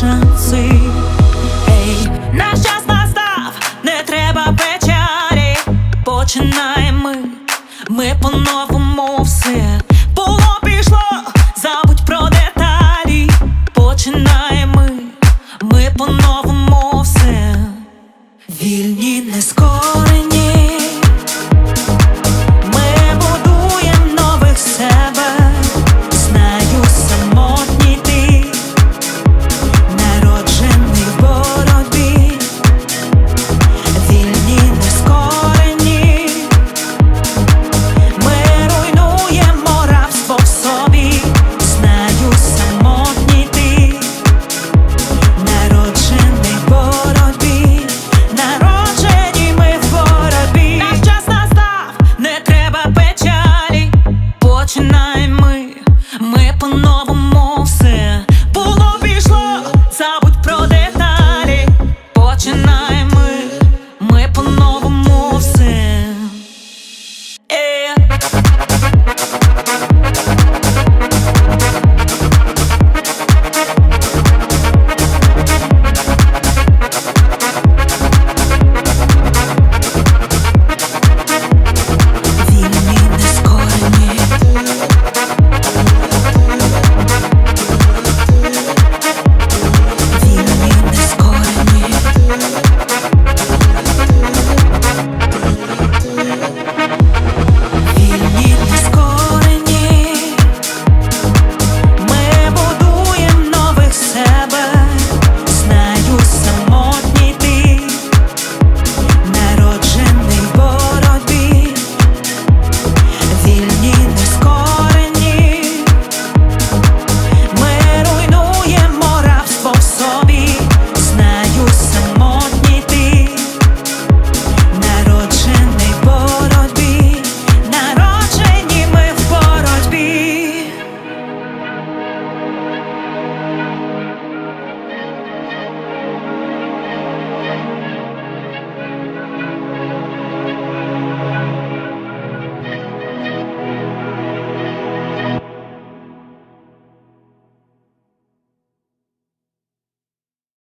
шанси. Ей, наш час настав, не треба печалі. Починаємо ми, ми по-новому все.